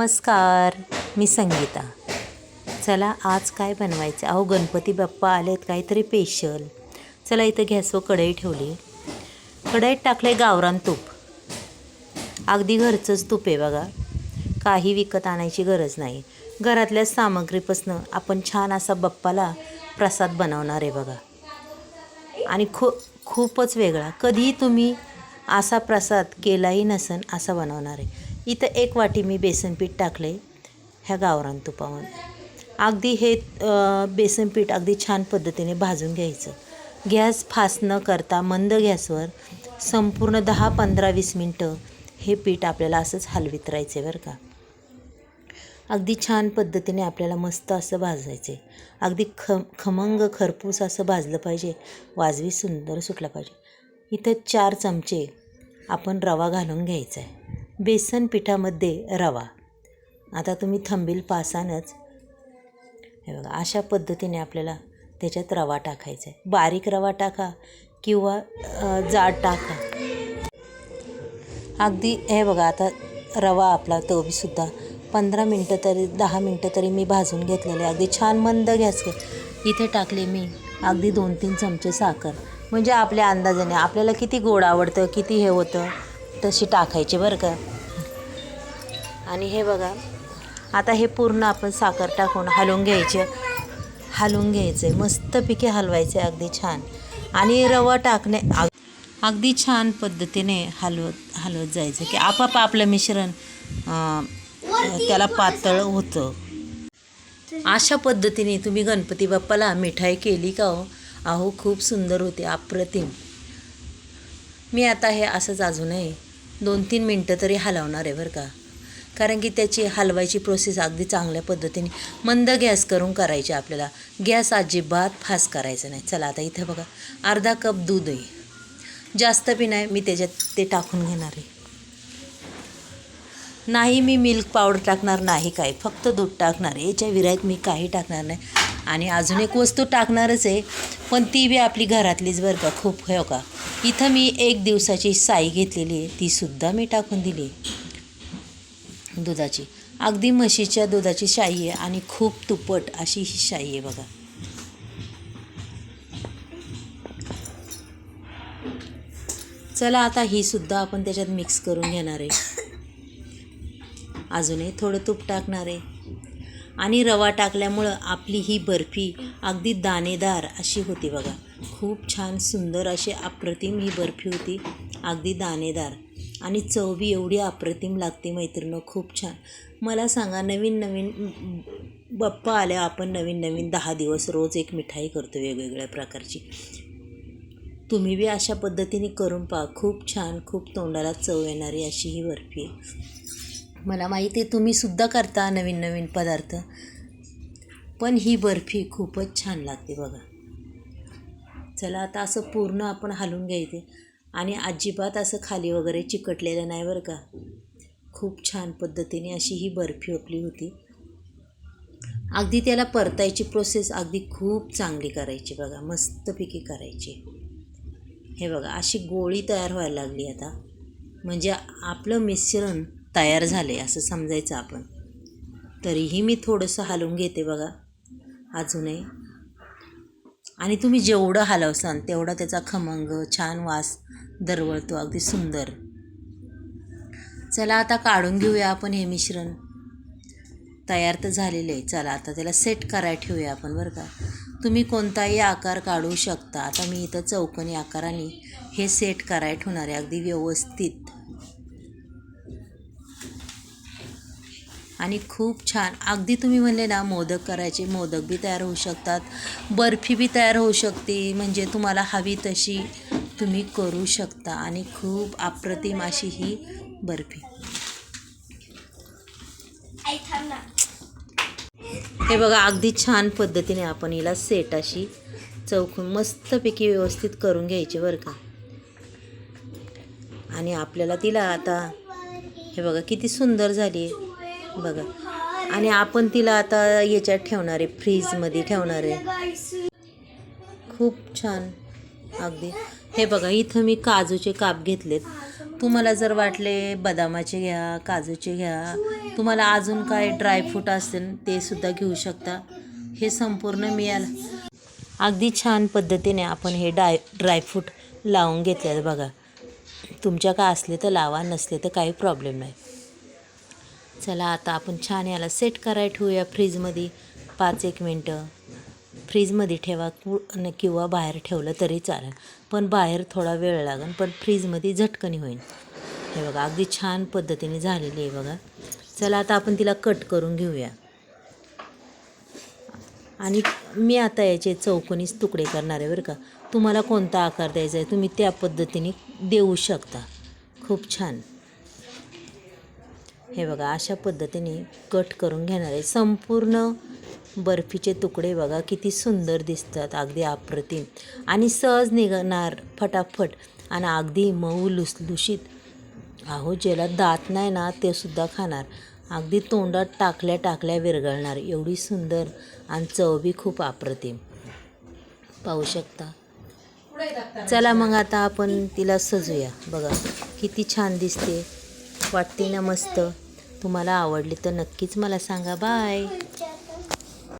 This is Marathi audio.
नमस्कार मी संगीता. चला आज काय बनवायचं? अहो गणपती बाप्पा आलेत काहीतरी स्पेशल चला इथं गॅसवर कढई ठेवली. कढईत टाकले गावरान तूप. अगदी घरचंच तूप आहे बघा. काही विकत आणायची गरज नाही. घरातल्या सामग्रीपासनं आपण छान असा बाप्पाला प्रसाद बनवणार आहे बघा. आणि खू खूपच वेगळा. कधीही तुम्ही असा प्रसाद केलाही नसन असा बनवणार आहे. इथं एक वाटी मी बेसनपीठ टाकलं आहे ह्या गावरान तुपामध्ये अगदी हे बेसनपीठ अगदी छान पद्धतीने भाजून घ्यायचं. गॅस फास्ट न करता मंद गॅसवर संपूर्ण दहा पंधरा वीस मिनटं हे पीठ आपल्याला असंच हलवीत राहायचं बरं का. अगदी छान पद्धतीने आपल्याला मस्त असं भाजायचे अगदी ख खमंग खरपूस असं भाजलं पाहिजे. वाजवी सुंदर सुटलं पाहिजे. इथं चार चमचे आपण रवा घालून घ्यायचा आहे बेसन पिठामध्ये रवा. आता तुम्ही थंबील पासानच हे बघा अशा पद्धतीने आपल्याला त्याच्यात रवा टाकायचा आहे. बारीक रवा टाका किंवा जाड टाका. अगदी हे बघा आता रवा आपला तो बी सुद्धा पंधरा मिनटं तरी दहा मिनटं तरी मी भाजून घेतलेले. अगदी छान मंद घ्यास इथे टाकले मी अगदी दोन तीन चमचे साखर. म्हणजे आपल्या अंदाजाने आपल्याला किती गोड आवडतं किती हे होतं? तशी टाकायची बरं का. आणि हे बघा आता हे पूर्ण आपण साखर टाकून हलवून घ्यायचे. हलवून घ्यायचं आहे मस्तपैकी हलवायचे अगदी छान. आणि रवा टाकणे अग- अगदी छान पद्धतीने हलवत हलवत जायचं की आपाप आपलं मिश्रण त्याला पातळ होतं. अशा पद्धतीने तुम्ही गणपती बाप्पाला मिठाई केली का हो? अहो खूप सुंदर होते अप्रतिम. मी आता हे असंच अजूनही दोन तीन मिनटं तरी हलवणार आहे बरं का. कारण की त्याची हलवायची प्रोसेस अगदी चांगल्या पद्धतीने मंद गॅस करून करायची आपल्याला. गॅस अजिबात फास्ट करायचा नाही. चला आता इथं बघा. अर्धा कप दूध आहे जास्त बी नाही मी त्याच्यात ते टाकून घेणार आहे. नाही मी मिल्क पावडर टाकणार नाही काय. फक्त दूध टाकणार याच्या विरायत मी काही टाकणार नाही. आणि अजून एक वस्तू टाकणारच आहे. पण ती बी आपली घरातलीच बरं का. खूप हो का. इथं मी एक दिवसाची साई घेतलेली आहे. तीसुद्धा मी टाकून दिली दुधाची. अगदी म्हशीच्या दुधाची शाई आहे आणि खूप तुपट अशी ही शाई आहे बघा. चला आता ही सुद्धा आपण त्याच्यात मिक्स करून घेणार आहे. अजूनही थोडं तूप टाकणार आहे. आणि रवा टाकल्यामुळं आपली ही बर्फी अगदी दाणेदार अशी होती बघा. खूप छान सुंदर अशी अप्रतिम ही बर्फी होती अगदी दाणेदार. आणि चव बी एवढी अप्रतिम लागते मैत्रिणं खूप छान. मला सांगा नवीन नवीन बाप्पा आल्या आपण नवीन नवीन दहा दिवस रोज एक मिठाई करतो वेगवेगळ्या प्रकारची. तुम्ही बी अशा पद्धतीने करून पहा खूप छान खूप तोंडाला चव येणारी अशी ही बर्फी आहे. मला माहिती आहे तुम्ही सुद्धा करता नवीन नवीन पदार्थ. पण ही बर्फी खूपच छान लागते बघा. चला आता असं पूर्ण आपण हलवून घ्यायचे. आणि अजिबात असं खाली वगैरे चिकटलेलं नाही बरं का. खूप छान पद्धतीने अशी ही बर्फी आपली होती. अगदी त्याला परतायची प्रोसेस अगदी खूप चांगली करायची बघा मस्तपैकी करायची. हे बघा अशी गोळी तयार व्हायला लागली आता. म्हणजे आपलं मिश्रण तयार झालं आहे असं समजायचं आपण. तरीही मी थोडंसं हलवून घेते बघा. अजूनही. आणि तुम्ही जेवढं हलवसान तेवढा त्याचा खमंग छान वास दरवळतो. अगदी सुंदर. चला आता काढून घेऊया आपण हे मिश्रण. तयार तर झालेलं आहे. चला आता त्याला सेट करायला ठेवूया आपण बरं का. तुम्ही कोणताही आकार काढू शकता. आता मी इथं चौकोनी आकाराने हे सेट करायला ठेवणार आहे. अगदी व्यवस्थित. आणि खूप छान. अगदी तुम्ही म्हणले ना मोदक करायचे मोदक बी तयार होऊ शकतात. बर्फी बी तयार होऊ शकते. म्हणजे तुम्हाला हवी तशी तुम्ही करू शकता. आणि खूप अप्रतिम अशी ही बर्फी. हे बघा अगदी छान पद्धतीने आपण हिला सेट अशी चौकून मस्तपैकी व्यवस्थित करून घ्यायची बरं का. आणि आपल्याला तिला आता हे बघा किती सुंदर झाली. आहे बघा. आणि आपण तिला आता याच्यात ठेवणार आहे फ्रीजमध्ये ठेवणार आहे. खूप छान. अगदी. हे बघा इथं मी काजूचे काप घेतलेत. तुम्हाला जर वाटले बदामाचे घ्या काजूचे घ्या तुम्हाला अजून काय ड्रायफ्रूट असेल ते सुद्धा घेऊ शकता. हे संपूर्ण मिळालं अगदी छान पद्धतीने आपण हे डाय ड्रायफ्रूट लावून घेतलेलं बघा. तुमच्या का असले तर लावा नसले तर काही प्रॉब्लेम नाही. चला आता आपण छान याला सेट करायला ठेवूया फ्रीजमध्ये पाच एक मिनटं. फ्रीजमध्ये ठेवा किंवा बाहेर ठेवलं तरी चालेल. पण बाहेर थोडा वेळ लागेल पण फ्रीजमध्ये झटकनी होईल हे बघा अगदी छान पद्धतीने झालेली आहे बघा. चला आता आपण तिला कट करून घेऊया. आणि मी आता याचे चौकोनीच तुकडे करणार आहे बरं का. तुम्हाला कोणता आकार द्यायचा आहे तुम्ही त्या पद्धतीने देऊ शकता. खूप छान. हे बघा अशा पद्धतीने कट करून घेणार आहे. संपूर्ण बर्फीचे तुकडे बघा किती सुंदर दिसतात अगदी अप्रतिम. आणि सहज निघणार फटाफट आणि अगदी मऊ लुसलुशीत. अहो ज्याला दात नाही ना ते सुद्धा खाणार. अगदी तोंडात टाकल्या टाकल्या विरघळणार. एवढी सुंदर आणि चव बी खूप अप्रतिम. पाहू शकता? चला मग आता आपण तिला सजूया. बघा किती छान दिसते. वाटते ना मस्त. तुम्हाला आवडली तर नक्कीच मला सांगा. बाय